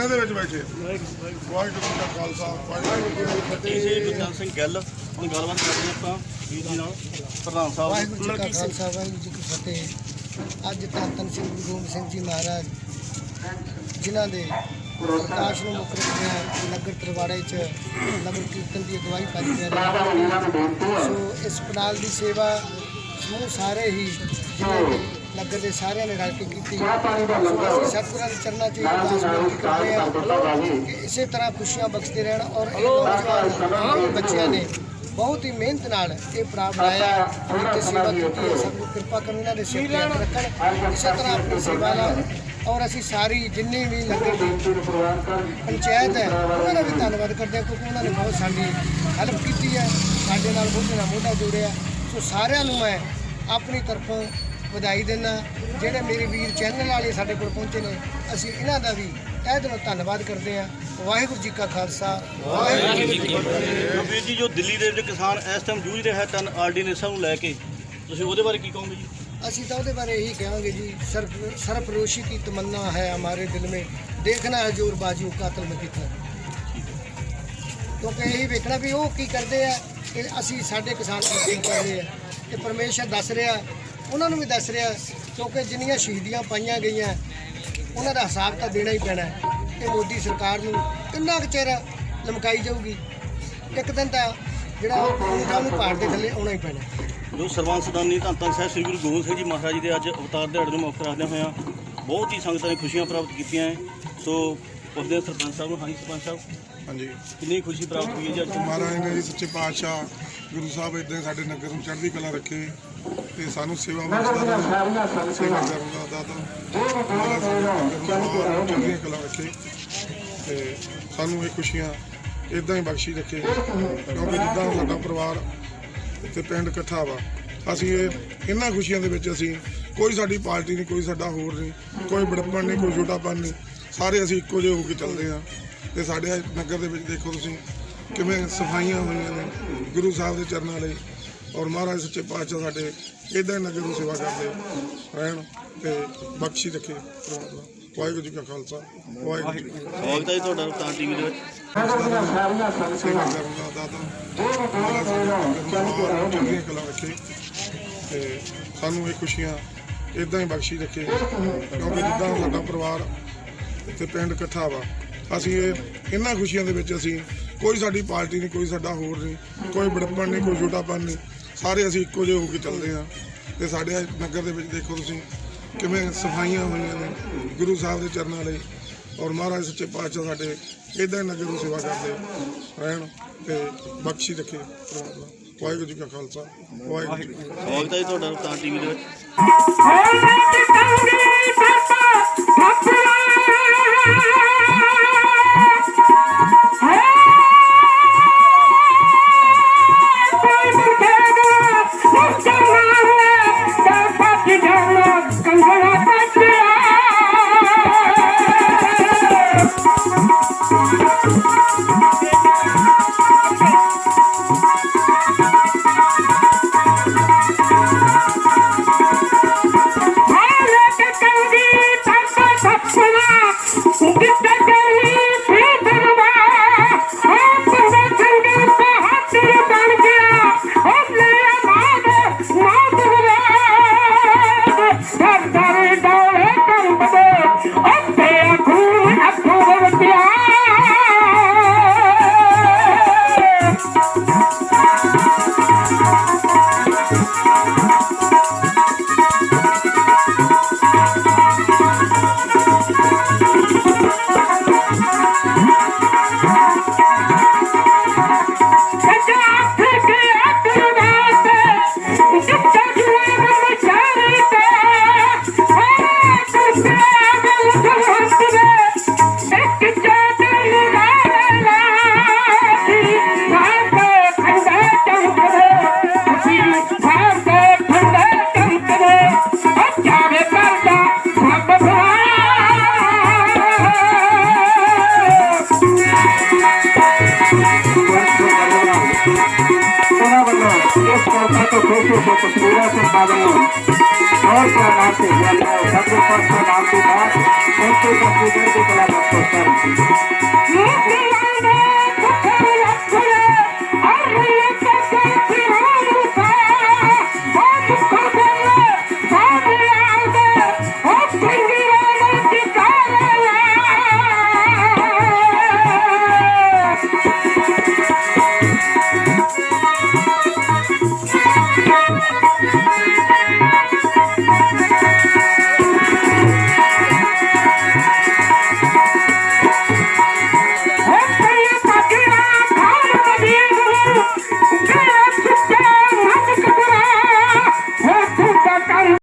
ਧਰਨੇ ਦੇ ਵਿੱਚ ਬੈਠੇ? ਵਾਹਿਗੁਰੂ ਜੀ ਕਾ ਖਾਲਸਾ ਵਾਹਿਗੁਰੂ ਜੀ ਕੀ ਫਤਿਹ। ਜੀ ਗੁਰਚਰਨ ਸਿੰਘ ਗਿੱਲ ਹੁਣ ਗੱਲਬਾਤ ਕਰਦੇ ਹਾਂ ਆਪਾਂ ਵੀਰ ਜੀ ਨਾਲ ਪ੍ਰਧਾਨ ਸਾਹਿਬ ਵਾਹਿਗੁਰੂ ਜੀ ਕਾ ਮਲਕੀ ਸਿੰਘ। ਖਾਲਸਾ ਵਾਹਿਗੁਰੂ ਜੀ ਕੀ ਫਤਿਹ। ਅੱਜ ਧੰਨ ਸ੍ਰੀ ਗੁਰੂ ਗੋਬਿੰਦ ਸਿੰਘ ਜੀ ਮਹਾਰਾਜ ਜਿਨ੍ਹਾਂ ਦੇ ਪ੍ਰਕਾਸ਼ ਨੂੰ ਮੁੱਖ ਰੱਖਦਿਆਂ ਨਗਰ ਤਰਵਾੜੇ 'ਚ ਨਗਰ ਕੀਰਤਨ ਦੀ ਅਗਵਾਈ ਪਾਈ ਜਾ ਰਹੀ ਹੈ ਸੋ ਇਸ ਪਨਾਲ ਦੀ ਸੇਵਾ ਸਮੂਹ ਸਾਰੇ ਹੀ ਜਿਨ੍ਹਾਂ ਨਗਰ ਦੇ ਸਾਰਿਆਂ ਨੇ ਰਲ ਕੇ ਕੀਤੀ। ਅਸੀਂ ਸਤਿਗੁਰਾਂ ਦੇ ਚਰਨਾਂ 'ਚ ਅਰਦਾਸ ਬੇਨਤੀ ਕਰਦੇ ਹਾਂ ਕਿ ਇਸੇ ਤਰ੍ਹਾਂ ਖੁਸ਼ੀਆਂ ਬਖਸ਼ਦੇ ਰਹਿਣ ਔਰ ਇਹ ਨੌਜਵਾਨ ਬੱਚਿਆਂ ਨੇ ਬਹੁਤ ਹੀ ਮਿਹਨਤ ਨਾਲ ਇਹ ਪ੍ਰਾਪਤ ਬਣਾਇਆ। ਤੇ ਸੇਵਾ ਕੀਤੀ ਹੈ ਸਭ ਨੂੰ ਕਿਰਪਾ ਕਰਨ ਇਹਨਾਂ ਦੇ ਸਿਰ ਤੇ ਹੱਥ ਰੱਖਣ। ਇਸੇ ਤਰ੍ਹਾਂ ਆਪਣੀ ਸੇਵਾ ਨਾਲ ਔਰ ਅਸੀਂ ਸਾਰੀ ਜਿੰਨੀ ਵੀ ਲੰਗਰ ਦੀ ਪੰਚਾਇਤ ਹੈ ਉਹਨਾਂ ਦਾ ਵੀ ਧੰਨਵਾਦ ਕਰਦੇ ਹਾਂ ਕਿਉਂਕਿ ਉਹਨਾਂ ਨੇ ਬਹੁਤ ਸਾਡੀ ਹੈਲਪ ਕੀਤੀ ਹੈ। ਸਾਡੇ ਨਾਲ ਮੋਢੇ ਨਾਲ ਮੋਢਾ ਜੋੜਿਆ। ਸੋ ਸਾਰਿਆਂ ਨੂੰ ਮੈਂ ਆਪਣੀ ਤਰਫੋਂ ਵਧਾਈ ਦਿੰਦਾ। ਜਿਹੜੇ ਮੇਰੇ ਵੀਰ ਚੈਨਲ ਵਾਲੇ ਸਾਡੇ ਕੋਲ ਪਹੁੰਚੇ ਨੇ ਅਸੀਂ ਇਹਨਾਂ ਦਾ ਵੀ ਇਹ ਦਿਲੋਂ ਧੰਨਵਾਦ ਕਰਦੇ ਹਾਂ। ਵਾਹਿਗੁਰੂ ਜੀ ਕਾ ਖਾਲਸਾ। ਵਾਹਿਗੁਰੂ ਜੀ ਕੀ ਜੋ ਦਿੱਲੀ ਦੇ ਵਿੱਚ ਕਿਸਾਨ ਇਸ ਟਾਈਮ ਜੂਝ ਰਿਹਾ ਤਨ ਆਰਡੀਨੈਂਸਾਂ ਨੂੰ ਲੈ ਕੇ ਤੁਸੀਂ ਉਹਦੇ ਬਾਰੇ ਕੀ ਕਹੋਗੇ ਅਸੀਂ ਤਾਂ ਉਹਦੇ ਬਾਰੇ ਇਹੀ ਕਹਾਂਗੇ ਜੀ ਸਰਪਰੋਸ਼ੀ ਕੀ ਤਮੰਨਾ ਹੈ ਹਮਾਰੇ ਦਿਲ ਮੇ। ਦੇਖਣਾ ਹੈ ਜੋਰ ਬਾਜੂ ਕਾਤਲ ਮੈਂ ਕਿੱਥੇ ਕਿਉਂਕਿ ਇਹੀ ਵੇਖਣਾ ਵੀ ਉਹ ਕੀ ਕਰਦੇ ਆ ਕਿ ਅਸੀਂ ਸਾਡੇ ਕਿਸਾਨ ਕੀ ਕਰ ਆ। ਤੇ ਪਰਮੇਸ਼ਰ ਦੱਸ ਰਿਹਾ ਉਹਨਾਂ ਨੂੰ ਵੀ ਦੱਸ ਰਿਹਾ ਕਿਉਂਕਿ ਜਿੰਨੀਆਂ ਸ਼ਹੀਦੀਆਂ ਪਾਈਆਂ ਗਈਆਂ ਉਹਨਾਂ ਦਾ ਹਿਸਾਬ ਤਾਂ ਦੇਣਾ ਹੀ ਪੈਣਾ ਹੈ ਇਹ ਮੋਦੀ ਸਰਕਾਰ ਨੂੰ ਕਿੰਨਾ ਕੁ ਚਿਰ ਲਮਕਾਈ ਜਾਊਗੀ। ਇੱਕ ਦਿਨ ਤਾਂ ਜਿਹੜਾ ਉਹਨਾਂ ਨੂੰ ਪਹਾੜ ਦੇ ਥੱਲੇ ਆਉਣਾ ਹੀ ਪੈਣਾ। ਜੋ ਸਰਵੰਸ ਸਦਾਨੀ ਧੰਨ ਧੰਨ ਸਾਹਿਬ ਸ੍ਰੀ ਗੁਰੂ ਗੋਬਿੰਦ ਸਿੰਘ ਜੀ ਮਹਾਰਾਜ ਜੀ ਦੇ ਅੱਜ ਅਵਤਾਰ ਦਿਹਾੜੇ ਨੂੰ ਮੁੱਖ ਰੱਖਦੇ ਹੋਇਆ ਬਹੁਤ ਹੀ ਸੰਗਤਾਂ ਨੇ ਖੁਸ਼ੀਆਂ ਪ੍ਰਾਪਤ ਕੀਤੀਆਂ ਹੈ। ਸੋ ਹਾਂ ਸਰਪੰਚ ਸਾਹਿਬ ਨੂੰ। ਹਾਂਜੀ ਸਰਪੰਚ ਸਾਹਿਬ। ਹਾਂਜੀ। ਕਿੰਨੀ ਖੁਸ਼ੀ ਪ੍ਰਾਪਤ ਹੋਈ ਹੈ ਜੀ ਅੱਜ? ਮਹਾਰਾਜ ਨੇ ਜੀ ਸੱਚੇ ਪਾਤਸ਼ਾਹ ਗੁਰੂ ਸਾਹਿਬ ਇਦਾਂ ਸਾਡੇ ਨਗਰ ਨੂੰ ਚੜ੍ਹਦੀ ਕਲਾ ਰੱਖੇ। ਤੇ ਸਾਨੂੰ ਸੇਵਾ ਬਖਸ਼ਦਾ ਰਹੇ ਸੇਵਾ ਕਰਨ ਦਾ ਦਾਤਾ। ਚੜ੍ਹਦੀ ਕਲਾ ਰੱਖੇ ਤੇ ਸਾਨੂੰ ਇਹ ਖੁਸ਼ੀਆਂ ਇਦਾਂ ਹੀ ਬਖਸ਼ੀ ਰੱਖੇ। ਕਿਉਂਕਿ ਜਿੱਦਾਂ ਸਾਡਾ ਪਰਿਵਾਰ ਇੱਥੇ ਪਿੰਡ ਇਕੱਠਾ ਵਾ ਅਸੀਂ ਇਹ ਇਹਨਾਂ ਖੁਸ਼ੀਆਂ ਦੇ ਵਿੱਚ ਅਸੀਂ ਕੋਈ ਸਾਡੀ ਪਾਰਟੀ ਨਹੀਂ ਕੋਈ ਸਾਡਾ ਹੋਰ ਨਹੀਂ ਕੋਈ ਬੜਪਣ ਨਹੀਂ ਕੋਈ ਛੋਟਾਪਨ ਨਹੀਂ। ਸਾਰੇ ਅਸੀਂ ਇੱਕੋ ਜਿਹੇ ਹੋ ਕੇ ਚੱਲਦੇ ਹਾਂ। ਤੇ ਸਾਡੇ ਨਗਰ ਦੇ ਵਿੱਚ ਦੇਖੋ ਤੁਸੀਂ ਕਿਵੇਂ ਸਫਾਈਆਂ ਹੋਈਆਂ ਨੇ ਗੁਰੂ ਸਾਹਿਬ ਦੇ ਚਰਨਾਂ ਲਈ। ਔਰ ਮਹਾਰਾਜ ਸੱਚੇ ਪਾਤਸ਼ਾਹ ਸਾਡੇ ਇਦਾਂ ਹੀ ਨਗਰ ਨੂੰ ਸੇਵਾ ਕਰਦੇ ਰਹਿਣ ਤੇ ਬਖਸ਼ੀ ਰੱਖੇ ਪਰਮਾਤਮਾ। ਵਾਹਿਗੁਰੂ ਜੀ ਕਾ ਖਾਲਸਾ ਵਾਹਿਗੁਰੂ ਜੀ ਤੁਹਾਡਾ ਰਫਤਾਰ ਟੀਵੀ ਦੇ ਵਿੱਚ। ਨੂੰ ਚੜ੍ਹਦੀਆਂ ਕਲਾ ਰੱਖੇ ਤੇ ਸਾਨੂੰ ਇਹ ਖੁਸ਼ੀਆਂ ਇਦਾਂ ਹੀ ਬਖਸ਼ੀ ਰੱਖੇ ਕਿਉਂਕਿ ਜਿੱਦਾਂ ਸਾਡਾ ਪਰਿਵਾਰ ਇੱਥੇ ਪਿੰਡ ਇਕੱਠਾ ਵਾ ਅਸੀਂ ਇਹ ਇਹਨਾਂ ਖੁਸ਼ੀਆਂ ਦੇ ਵਿੱਚ ਅਸੀਂ ਕੋਈ ਸਾਡੀ ਪਾਰਟੀ ਨਹੀਂ ਕੋਈ ਸਾਡਾ ਹੋਰ ਨਹੀਂ ਕੋਈ ਬੜਪਣ ਨਹੀਂ ਕੋਈ ਛੋਟਾਪਨ ਨਹੀਂ। ਸਾਰੇ ਅਸੀਂ ਇੱਕੋ ਜਿਹੇ ਹੋ ਕੇ ਚੱਲਦੇ ਹਾਂ। ਤੇ ਸਾਡੇ ਨਗਰ ਦੇ ਵਿੱਚ ਦੇਖੋ ਤੁਸੀਂ ਕਿਵੇਂ ਸਫਾਈਆਂ ਹੋਈਆਂ ਨੇ ਗੁਰੂ ਸਾਹਿਬ ਦੇ ਚਰਨਾਂ ਲਈ ਔਰ ਮਹਾਰਾਜ ਸੱਚੇ ਪਾਤਸ਼ਾਹ ਸਾਡੇ ਇਦਾਂ ਹੀ ਨਗਰ ਨੂੰ ਸੇਵਾ ਕਰਦੇ ਰਹਿਣ ਤੇ ਬਖਸ਼ੀ ਰੱਖੇ ਪਰਮਾਤਮਾ। ਵਾਹਿਗੁਰੂ ਜੀ ਕਾ ਖਾਲਸਾ ਵਾਹਿਗੁਰੂ ਜੀ ਕੀ ਫਤਿਹ। ਸਵਾਗਤ ਹੈ ਜੀ ਤੁਹਾਡਾ ਰਫਤਾਰ ਟੀਵੀ ਦੇ ਵਿੱਚ। Bye. नीचे से पूरा से बादल और नाम से सब पर नाम से